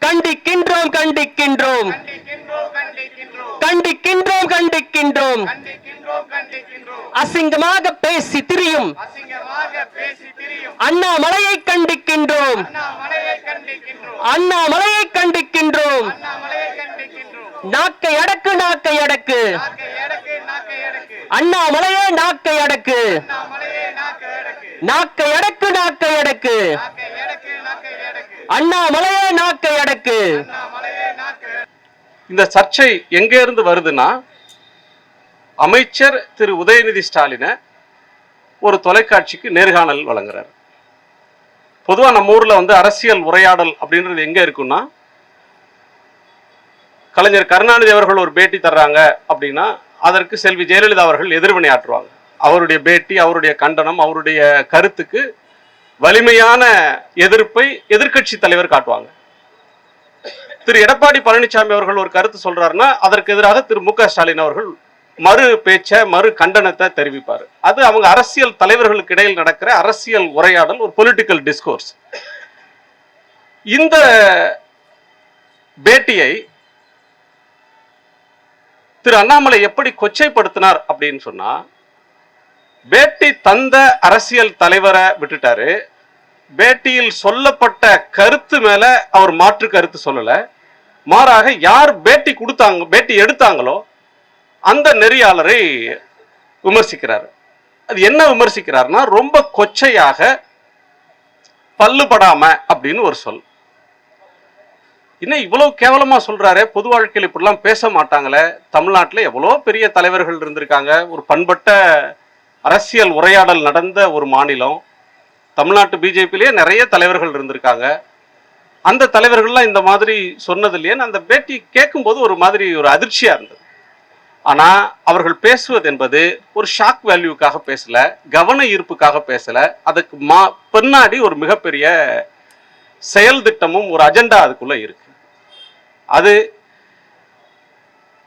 கண்டிக்கின்றோம் கண்டிக்கின்றோம். கண்டிக்கின்றோம் கண்டிக்கின்றோம். அசிங்கமாக பேசி திரியும். அண்ணாமலையை கண்டிக்கின்றோம். அண்ணாமலையை கண்டிக்கின்றோம். நாக்கை அடக்கு நாக்கை அடக்கு. அண்ணாமலையே நாக்கை அடக்கு. நாக்கை அடக்கு நாக்கை அடக்கு. அண்ணாமலையே நாக்கை அடக்கு. இந்த சர்ச்சை எங்க இருந்து வருதுன்னா அமைச்சர் திரு உதயநிதி ஸ்டாலினை ஒரு தொலைக்காட்சிக்கு நேர்காணல் வழங்குறார். பொதுவா நம்ம ஊர்ல வந்து அரசியல் உரையாடல் அப்படின்றது எங்க இருக்குன்னா கலைஞர் கருணாநிதி அவர்கள் ஒரு பேட்டி தர்றாங்க அப்படின்னா அதற்கு செல்வி ஜெயலலிதா அவர்கள் எதிர்வினை ஆற்றுவாங்க அவருடைய பேட்டி அவருடைய கண்டனம் அவருடைய கருத்துக்கு வலிமையான எதிர்ப்பை எதிர்க்கட்சி தலைவர் காட்டுவாங்க. திரு எடப்பாடி பழனிசாமி அவர்கள் ஒரு கருத்து சொல்றாருன்னா அதற்கு எதிராக திரு மு க ஸ்டாலின் அவர்கள் மறு பேச்ச மறு கண்டனத்தை தெரிவிப்பார். அது அவங்க அரசியல் தலைவர்களுக்கு இடையில் நடக்கிற அரசியல் உரையாடல் ஒரு பொலிட்டிக்கல் டிஸ்கோர்ஸ் இந்த பேட்டியை திரு அண்ணாமலை எப்படி கொச்சைப்படுத்தினார் அப்படின்னு சொன்னா பேட்டி தந்த அரசியல் தலைவரை விட்டுட்டாரு. பேட்டியில் சொல்லப்பட்ட கருத்து மேல அவர் மாற்று கருத்து சொல்லல. மாறாக யார் பேட்டி கொடுத்தாங்க பேட்டி எடுத்தாங்களோ அந்த நெறியாளரை விமர்சிக்கிறார். அது என்ன விமர்சிக்கிறார்னா ரொம்ப கொச்சையாக பல்லுபடாம அப்படின்னு ஒரு சொல். இன்னும் இவ்வளவு கேவலமா சொல்றாரு? பொது வாழ்க்கையில் இப்படிலாம் பேச மாட்டாங்களே? தமிழ்நாட்டில் எவ்வளோ பெரிய தலைவர்கள் இருந்திருக்காங்க? ஒரு பண்பட்ட அரசியல் உரையாடல் நடந்த ஒரு மாநிலம் தமிழ்நாட்டு பிஜேபியிலேயே நிறைய தலைவர்கள் இருந்திருக்காங்க. அந்த தலைவர்கள்லாம் இந்த மாதிரி சொன்னது இல்லையே அந்த பேட்டி கேட்கும்போது ஒரு மாதிரி ஒரு அதிர்ச்சியாக இருந்தது. ஆனால் அவர்கள் பேசுவது என்பது ஒரு ஷாக் வேல்யூக்காக பேசல கவன ஈர்ப்புக்காக பேசல. அதுக்கு மா பின்னாடி ஒரு மிகப்பெரிய செயல் திட்டமும் ஒரு அஜெண்டா அதுக்குள்ளே இருக்கு. அது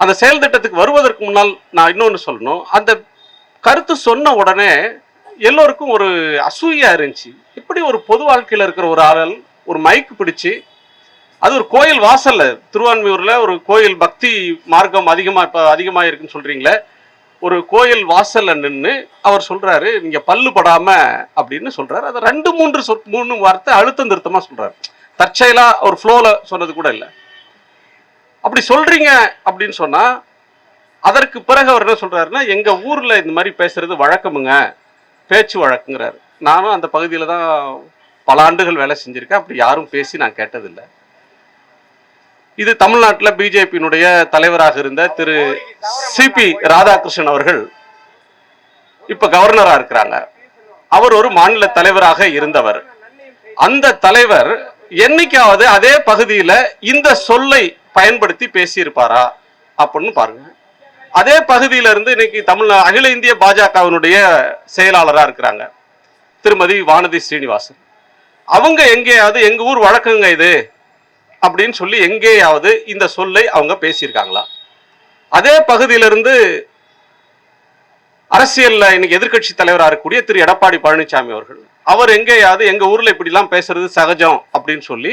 அந்த செயல் திட்டத்துக்கு வருவதற்கு முன்னால் நான் இன்னொன்று சொல்லணும். அந்த கருத்து சொன்ன உடனே எல்லோருக்கும் ஒரு அசூயா இருந்துச்சு. இப்படி ஒரு பொது வாழ்க்கையில் இருக்கிற ஒரு ஆளல் ஒரு மைக் பிடிச்சி அது ஒரு கோயில் வாசல்ல திருவான்மையூர்ல ஒரு கோயில் பக்தி மார்க்கம் அதிகமா இப்ப அதிகமா இருக்குன்னு சொல்றீங்களே ஒரு கோயில் வாசல்ல நின்று அவர் சொல்றாரு நீங்க பல்லு படாம அப்படின்னு சொல்றாரு. அதை ரெண்டு மூன்று சொற் மூணு வார்த்தை அழுத்தம் திருத்தமா சொல்றாரு. தற்செயலா ஒரு ஃப்ளோல சொன்னது கூட இல்லை. அப்படி சொல்றீங்க அப்படின்னு சொன்னா அதற்கு பிறகு அவர் என்ன சொல்றாருன்னா எங்க ஊர்ல இந்த மாதிரி பேசுறது வழக்கமுங்க. பேச்சு வழக்குங்கிறாரு. நானும் அந்த பகுதியில தான் பல ஆண்டுகள் வேலை செஞ்சிருக்கேன். அப்படி யாரும் பேசி நான் கேட்டதில்லை. இது தமிழ்நாட்டில் பிஜேபியினுடைய தலைவராக இருந்த திரு சிபி ராதாகிருஷ்ணன் அவர்கள் இப்ப கவர்னரா இருக்கிறாங்க. அவர் ஒரு மாநில தலைவராக இருந்தவர். அந்த தலைவர் என்னைக்காவது அதே பகுதியில இந்த சொல்லை பயன்படுத்தி பேசியிருப்பாரா? அப்படின்னு பாருங்க. அதே பகுதியில இருந்து இன்னைக்கு தமிழ் அகில இந்திய பாஜகவினுடைய செயலாளராக இருக்கிறாங்க திருமதி வானதி ஸ்ரீனிவாசன். அவங்க எங்கேயாவது எங்க ஊர் வழக்கங்க இது அப்படின்னு சொல்லி எங்கேயாவது இந்த சொல்லை அவங்க பேசியிருக்காங்களா? அதே பகுதியிலிருந்து அரசியல்ல இன்னைக்கு எதிர்க்கட்சி தலைவராக இருக்கக்கூடிய திரு எடப்பாடி பழனிசாமி அவர்கள் அவர் எங்கேயாவது எங்க ஊர்ல இப்படிலாம் பேசுறது சகஜம் அப்படின்னு சொல்லி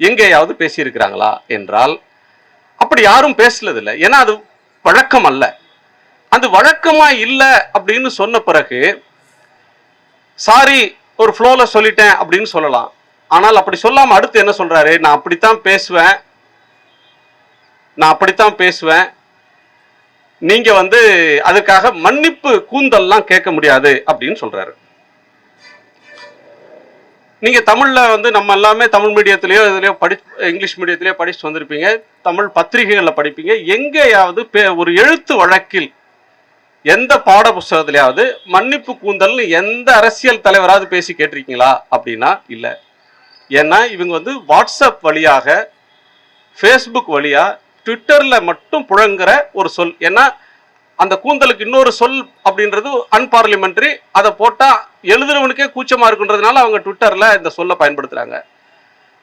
எங்கேயாவது பேசியிருக்கிறாங்களா என்றால் அப்படி யாரும் பேசுனதில்லை ஏன்னா அது வழக்கம் அல்ல அது வழக்கமா இல்லை அப்படின்னு சொன்ன பிறகு சாரி ஒரு ஃப்ளோல சொல்லிட்டேன் அப்படின்னு சொல்லலாம். ஆனால் அப்படி சொல்லாம அடுத்து என்ன சொல்றாரு? நான் அப்படித்தான் பேசுவேன். நான் அப்படித்தான் பேசுவேன். நீங்க வந்து அதுக்காக மன்னிப்பு கூந்தல்லாம் கேட்க முடியாது அப்படின்னு சொல்றாரு. நீங்க தமிழ்ல வந்து நம்ம எல்லாமே தமிழ் மீடியத்திலயோ இதுலயோ படி இங்கிலீஷ் மீடியத்திலயோ படிச்சுட்டு வந்திருப்பீங்க. தமிழ் பத்திரிகைகளில் படிப்பீங்க. எங்கேயாவது பே- ஒரு எழுத்து வழக்கில் எந்த பாட புஸ்தகத்திலேயாவது மன்னிப்பு கூந்தல்னு எந்த அரசியல் தலைவராவது பேசி கேட்டிருக்கீங்களா அப்படின்னா இல்லை. ஏன்னா இவங்க வந்து வாட்ஸ்அப் வழியாக ஃபேஸ்புக் வழியாக ட்விட்டரில் மட்டும் புழங்குற ஒரு சொல். ஏன்னா அந்த கூந்தலுக்கு இன்னொரு சொல் அப்படின்றது அன்பார்லிமெண்ட்ரி அதை போட்டால் எழுதுறவனுக்கே கூச்சமாக இருக்குன்றதுனால அவங்க ட்விட்டரில் இந்த சொல்லை பயன்படுத்துகிறாங்க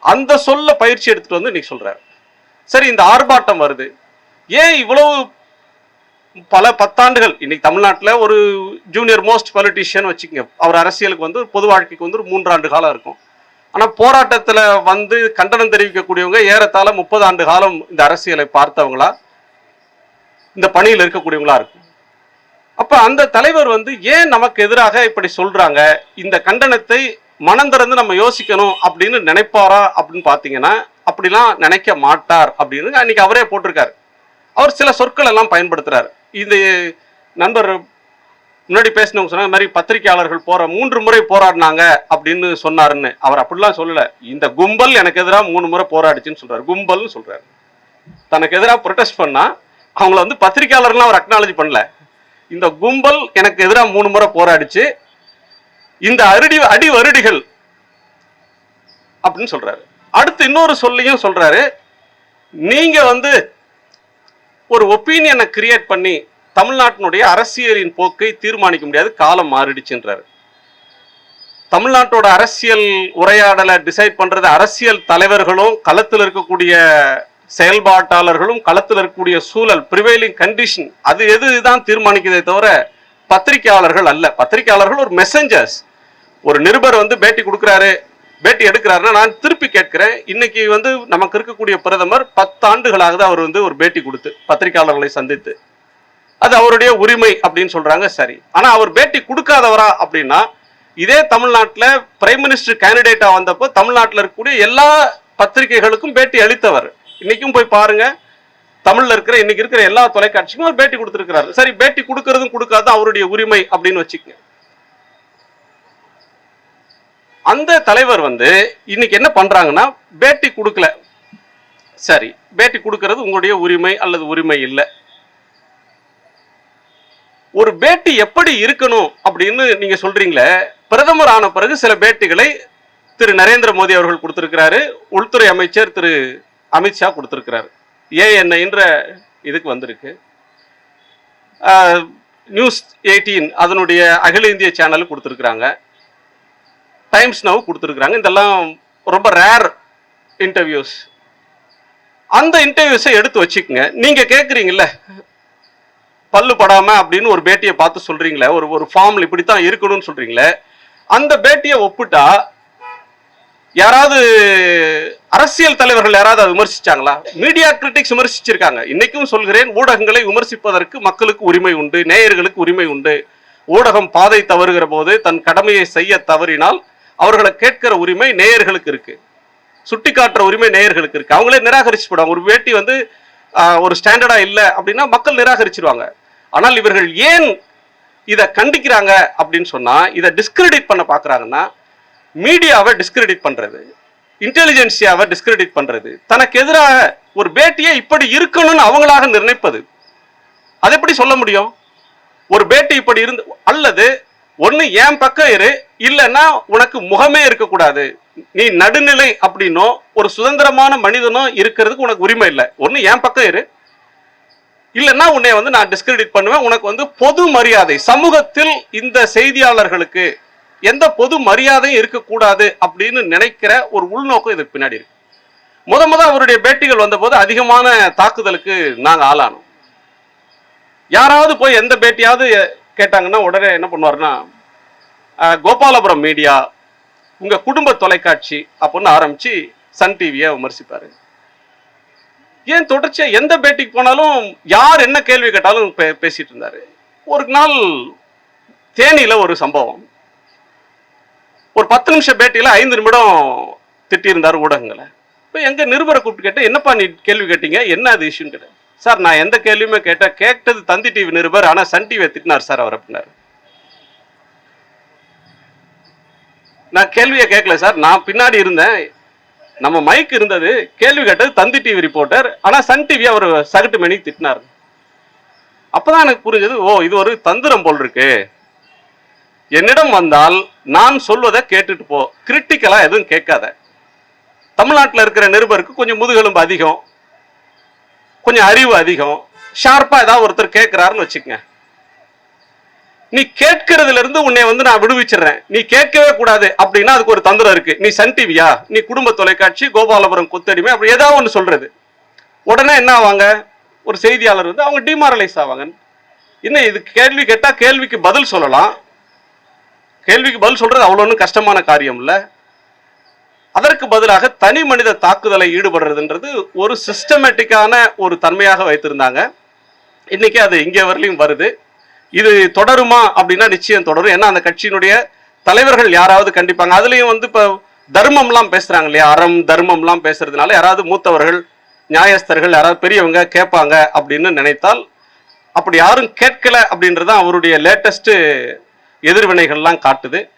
அந்த சொல்ல பயிற்சி எடுத்துட்டு வந்து இன்னைக்கு சொல்கிறார் சரி இந்த ஆர்ப்பாட்டம் வருது. ஏன் இவ்வளவு பல பத்தாண்டுகள் இன்னைக்கு தமிழ்நாட்டில் ஒரு ஜூனியர் மோஸ்ட் பொலிட்டிஷியன் வச்சுக்கோங்க. அவர் அரசியலுக்கு வந்து பொது வாழ்க்கைக்கு வந்து ஒரு மூன்றாண்டு காலம் இருக்கும். ஆனால் போராட்டத்தில் வந்து கண்டனம் தெரிவிக்கக்கூடியவங்க ஏறத்தாழ முப்பது ஆண்டு காலம் இந்த அரசியலை பார்த்தவங்களா? இந்த பணியில் இருக்கக்கூடியவங்களா இருக்கும். அப்ப அந்த தலைவர் வந்து ஏன் நமக்கு எதிராக இப்படி சொல்றாங்க? இந்த கண்டனத்தை மனம் திறந்து நம்ம யோசிக்கணும் அப்படின்னு நினைப்பாரா அப்படின்னு பாத்தீங்கன்னா அப்படிலாம் நினைக்க மாட்டார் அப்படின்னு அன்னைக்கு அவரே போட்டிருக்காரு. அவர் சில சொற்கள் எல்லாம் பயன்படுத்துறாரு. இந்த நண்பர் முன்னாடி பேசினவங்க சொன்ன மாதிரி பத்திரிகையாளர்கள் போற மூன்று முறை போராடினாங்க அப்படின்னு சொன்னாருன்னு. அவர் அப்படிலாம் சொல்லல. இந்த கும்பல் எனக்கு எதிராக மூணு முறை போராடிச்சுன்னு சொல்றாரு. கும்பல்னு சொல்றாரு. தனக்கு எதிராக ப்ரொடெஸ்ட் பண்ணா அவங்கள வந்து பத்திரிகையாளர்கள்லாம் அவர் அக்னாலஜி பண்ணல. இந்த கும்பல் எனக்கு எதிராக மூணு முறை போராடிச்சு. இந்த அருடி அடி வருடிகள் அப்படின்னு சொல்றாரு. அடுத்து இன்னொரு சொல்லியும் சொல்றாரு. நீங்க வந்து ஒரு ஒப்பீனியனை கிரியேட் பண்ணி தமிழ்நாட்டினுடைய அரசியலின் போக்கை தீர்மானிக்க முடியாது காலம் மாறிடுச்சுன்றாரு. தமிழ்நாட்டோட அரசியல் உரையாடலை டிசைட் பண்றது அரசியல் தலைவர்களும் களத்தில் இருக்கக்கூடிய செயல்பாட்டாளர்களும் களத்தில் இருக்கக்கூடிய சூழல் ப்ரிவைலிங் கண்டிஷன் அது எது தான் தீர்மானிக்கிறதே தவிர பத்திரிகையாளர்கள் அல்ல. பத்திரிகையாளர்கள் ஒரு மெசஞ்சர்ஸ் ஒரு நிருபர் வந்து பேட்டி கொடுக்குறாரு பேட்டி எடுக்கிறாருன்னா நான் திருப்பி கேட்கிறேன். இன்னைக்கு வந்து நமக்கு இருக்கக்கூடிய பிரதமர் பத்து ஆண்டுகளாக அவர் வந்து ஒரு பேட்டி கொடுத்து பத்திரிகையாளர்களை சந்தித்து. அது அவருடைய உரிமை அப்படின்னு சொல்றாங்க சரி. ஆனா அவர் பேட்டி கொடுக்காதவரா அப்படின்னா இதே தமிழ்நாட்டில் பிரைம் மினிஸ்டர் கேண்டிடேட்டா வந்தப்போ தமிழ்நாட்டில் இருக்கக்கூடிய எல்லா பத்திரிகைகளுக்கும் பேட்டி அளித்தவர். இன்னைக்கும் போய் பாருங்க. தமிழ்ல இருக்கிற இன்னைக்கு இருக்கிற எல்லா தொலைக்காட்சிக்கும் அவர் பேட்டி கொடுத்துருக்கிறாரு. சரி பேட்டி கொடுக்கறதும் கொடுக்காத அவருடைய உரிமை அப்படின்னு வச்சுக்கங்க. அந்த தலைவர் வந்து இன்னைக்கு என்ன பண்றாங்கன்னா பேட்டி கொடுக்கல. சரி பேட்டி கொடுக்கறது உங்களுடைய உரிமை அல்லது உரிமை இல்லை. ஒரு பேட்டி எப்படி இருக்கணும் அப்படின்னு நீங்க சொல்றீங்களே பிரதமர் ஆன பிறகு சில பேட்டிகளை திரு நரேந்திர மோடி அவர்கள் கொடுத்திருக்கிறாரு. உள்துறை அமைச்சர் திரு அமித்ஷா கொடுத்துருக்குறாரு. ஏஎன்ஐ என்ற இதுக்கு வந்திருக்கு. நியூஸ் எயிட்டீன் அதனுடைய அகில இந்திய சேனல் கொடுத்துருக்குறாங்க. டைம்ஸ் நவ் கொடுத்துருக்குறாங்க. இதெல்லாம் ரொம்ப ரேர் இன்டர்வியூஸ் அந்த இன்டர்வியூஸை எடுத்து வச்சுக்கோங்க. நீங்கள் கேட்குறீங்கல்ல பல்லு படாமல் அப்படின்னு ஒரு பேட்டியை பார்த்து சொல்கிறீங்களே ஒரு ஒரு ஃபார்ம்ல இப்படித்தான் இருக்கணும்னு சொல்கிறீங்களே அந்த பேட்டியை ஒப்பிட்டா யாராவது அரசியல் தலைவர்கள் யாராவது அதை விமர்சிச்சாங்களா? Media critics விமர்சிச்சிருக்காங்க. இன்னைக்கும் சொல்கிறேன் ஊடகங்களை விமர்சிப்பதற்கு மக்களுக்கு உரிமை உண்டு நேயர்களுக்கு உரிமை உண்டு. ஊடகம் பாதை தவறுகிற போது தன் கடமையை செய்ய தவறினால் அவர்களை கேட்கிற உரிமை நேயர்களுக்கு இருக்கு. சுட்டி காட்டுற உரிமை நேயர்களுக்கு இருக்கு. அவங்களே நிராகரிச்சு போடுவாங்க ஒரு வேட்டி வந்து ஒரு ஸ்டாண்டர்டா இல்லை அப்படின்னா மக்கள் நிராகரிச்சிருவாங்க. ஆனால் இவர்கள் ஏன் இதை கண்டிக்கிறாங்க அப்படின்னு சொன்னா இதை டிஸ்கிரெடிட் பண்ண பாக்குறாங்கன்னா மீடியாவை டிஸ்கிரெடிட் பண்றது. இன்டெலிஜென்சியாவை டிஸ்கிரெடிட் பண்றது. தனக்கு எதிராக ஒரு பேட்டியை இப்படி இருக்கணும்னு அவங்களாக நிர்ணயிப்பது. அதை எப்படி சொல்ல முடியும்? ஒரு பேட்டி இப்படி இருந்து அல்லது ஒன்று என் பக்கம் இரு இல்லைன்னா உனக்கு முகமே இருக்கக்கூடாது. நீ நடுநிலை அப்படின்னோ ஒரு சுதந்திரமான மனிதனோ இருக்கிறதுக்கு உனக்கு உரிமை இல்லை. ஒன்று என் பக்கம் இரு. இல்லைன்னா உன்னை வந்து நான் டிஸ்கிரெடிட் பண்ணுவேன். உனக்கு வந்து பொது மரியாதை சமூகத்தில் இந்த செய்தியாளர்களுக்கு எந்த பொது மரியாதையும் இருக்கக்கூடாது அப்படின்னு நினைக்கிற ஒரு உள்நோக்கம் இதுக்கு பின்னாடி இருக்கு. முத முத அவருடைய பேட்டிகள் வந்தபோது அதிகமான தாக்குதலுக்கு நாங்கள் ஆளானோம். யாராவது போய் எந்த பேட்டியாவது கேட்டாங்கன்னா உடனே என்ன பண்ணுவாருன்னா கோபாலபுரம் மீடியா உங்க குடும்ப தொலைக்காட்சி அப்படின்னு ஆரம்பிச்சு சன் டிவியை விமர்சிப்பாரு. ஏன் தொடர்ச்சியா எந்த பேட்டிக்கு போனாலும் யார் என்ன கேள்வி கேட்டாலும் பே- பேசிட்டு இருந்தாரு. ஒரு நாள் தேனியில ஒரு சம்பவம். ஒரு பத்து நிமிஷம் பேட்டியில் ஐந்து நிமிடம் திட்டியிருந்தார் ஊடகங்களை. இப்போ எங்கள் நிருபரை கூப்பிட்டு கேட்டேன் என்னப்பா நீ கேள்வி கேட்டீங்க? என்ன அது இஷ்யூன்னு கேட்டேன். சார் நான் எந்த கேள்வியுமே கேட்டேன். கேட்டது தந்தி டிவி நிருபர் ஆனால் சன் டிவியை திட்டினார் சார் அவர் அப்படின்னாரு. நான் கேள்வியை கேட்கல சார். நான் பின்னாடி இருந்தேன். நம்ம மைக் இருந்தது. கேள்வி கேட்டது தந்தி டிவி ரிப்போர்ட்டர் ஆனால் சன் டிவி அவர் சகட்டு மணிக்கு திட்டினார். அப்போதான் எனக்கு புரிஞ்சது ஓ இது ஒரு தந்திரம் போல் இருக்கு. என்னிடம் வந்தால் நான் சொல்வதை கேட்டுட்டு போ. கிரிட்டிக்கலாக எதுவும் கேட்காத. தமிழ்நாட்டில் இருக்கிற நிருபருக்கு கொஞ்சம் முதுகெலும்பு அதிகம். கொஞ்சம் அறிவு அதிகம். ஷார்ப்பாக ஏதாவது ஒருத்தர் கேட்குறாருன்னு வச்சுக்கங்க. நீ கேட்கறதுல இருந்து உன்னை வந்து நான் விடுவிச்சிடுறேன். நீ கேட்கவே கூடாது அப்படின்னா அதுக்கு ஒரு தந்திரம் இருக்கு. நீ சன் டிவியா நீ குடும்ப தொலைக்காட்சி கோபாலபுரம் கொத்தடிமை அப்படி ஏதாவது ஒன்று சொல்றது. உடனே என்ன ஆவாங்க? ஒரு செய்தியாளர் வந்து அவங்க டிமாரலைஸ் ஆவாங்க இன்னும் இது? கேள்வி கேட்டால் கேள்விக்கு பதில் சொல்லலாம். கேள்விக்கு பதில் சொல்றது அவ்வளோ ஒன்றும் கஷ்டமான காரியம் இல்லை அதற்கு பதிலாக தனி மனித தாக்குதலை ஈடுபடுறதுன்றது ஒரு சிஸ்டமேட்டிக்கான ஒரு தன்மையாக வைத்திருந்தாங்க. இன்னைக்கு அது இங்கே வரலையும் வருது. இது தொடருமா அப்படின்னா நிச்சயம் தொடரும். ஏன்னா அந்த கட்சியினுடைய தலைவர்கள் யாராவது கண்டிப்பாங்க. அதுலேயும் வந்து இப்போ தர்மம்லாம் பேசுகிறாங்க இல்லையா? அறம் தர்மம்லாம் பேசுறதுனால யாராவது மூத்தவர்கள் நியாயஸ்தர்கள் யாராவது பெரியவங்க கேட்பாங்க அப்படின்னு நினைத்தால் அப்படி யாரும் கேட்கல அப்படின்றது தான் அவருடைய லேட்டஸ்ட்டு எதிர்வினைகள்லாம் காட்டுது.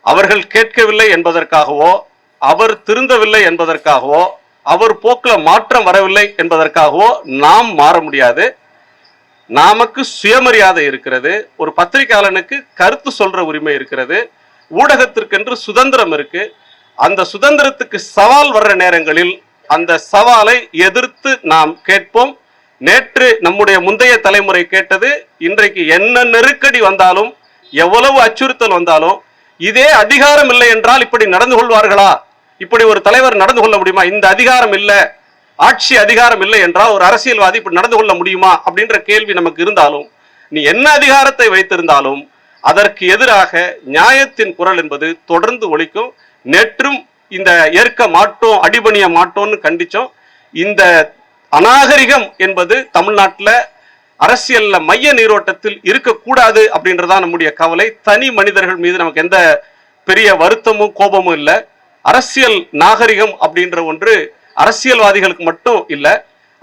அவர்கள் கேட்கவில்லை என்பதற்காகவோ அவர் திருந்தவில்லை என்பதற்காகவோ அவர் போக்கில் மாற்றம் வரவில்லை என்பதற்காகவோ நாம் மாற முடியாது. நமக்கு சுயமரியாதை இருக்கிறது. ஒரு பத்திரிகையாளனுக்கு கருத்து சொல்ற உரிமை இருக்கிறது. ஊடகத்திற்கென்று சுதந்திரம் இருக்கு. அந்த சுதந்திரத்துக்கு சவால் வர்ற நேரங்களில் அந்த சவாலை எதிர்த்து நாம் கேட்போம். நேற்று நம்முடைய முந்தைய தலைமுறை கேட்டது இன்றைக்கு என்ன நெருக்கடி வந்தாலும் எவ்வளவு அச்சுறுத்தல் வந்தாலும் இதே அதிகாரம் இல்லை என்றால் இப்படி நடந்து கொள்வார்களா? இப்படி ஒரு தலைவர் நடந்து கொள்ள முடியுமா? இந்த அதிகாரம் இல்லை ஆட்சி அதிகாரம் இல்லை என்றால் ஒரு அரசியல்வாதி இப்படி நடந்து கொள்ள முடியுமா? அப்படின்ற கேள்வி நமக்கு இருந்தாலும் நீ என்ன அதிகாரத்தை வைத்திருந்தாலும் அதற்கு எதிராக நியாயத்தின் குரல் என்பது தொடர்ந்து ஒழிக்கும் நேற்றும் இந்த ஏற்க மாட்டோம் அடிபணிய மாட்டோம்னு கண்டிச்சோம். இந்த அநாகரிகம் என்பது தமிழ்நாட்டில் அரசியல்ல மைய நீரோட்டத்தில் இருக்கக்கூடாது அப்படின்றதா நம்முடைய கவலை. தனி மனிதர்கள் மீது நமக்கு எந்த பெரிய வருத்தமும் கோபமும் இல்லை. அரசியல் நாகரிகம் அப்படின்ற ஒன்று அரசியல்வாதிகளுக்கு மட்டும் இல்லை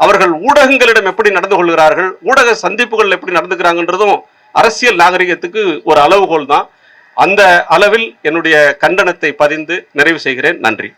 அவர்கள் ஊடகங்களிடம் எப்படி நடந்து கொள்கிறார்கள் ஊடக சந்திப்புகள் எப்படி நடந்துக்கிறாங்கன்றதும் அரசியல் நாகரிகத்துக்கு ஒரு அளவுகோல் தான் அந்த அளவில் என்னுடைய கண்டனத்தை பதிந்து நிறைவு செய்கிறேன். நன்றி.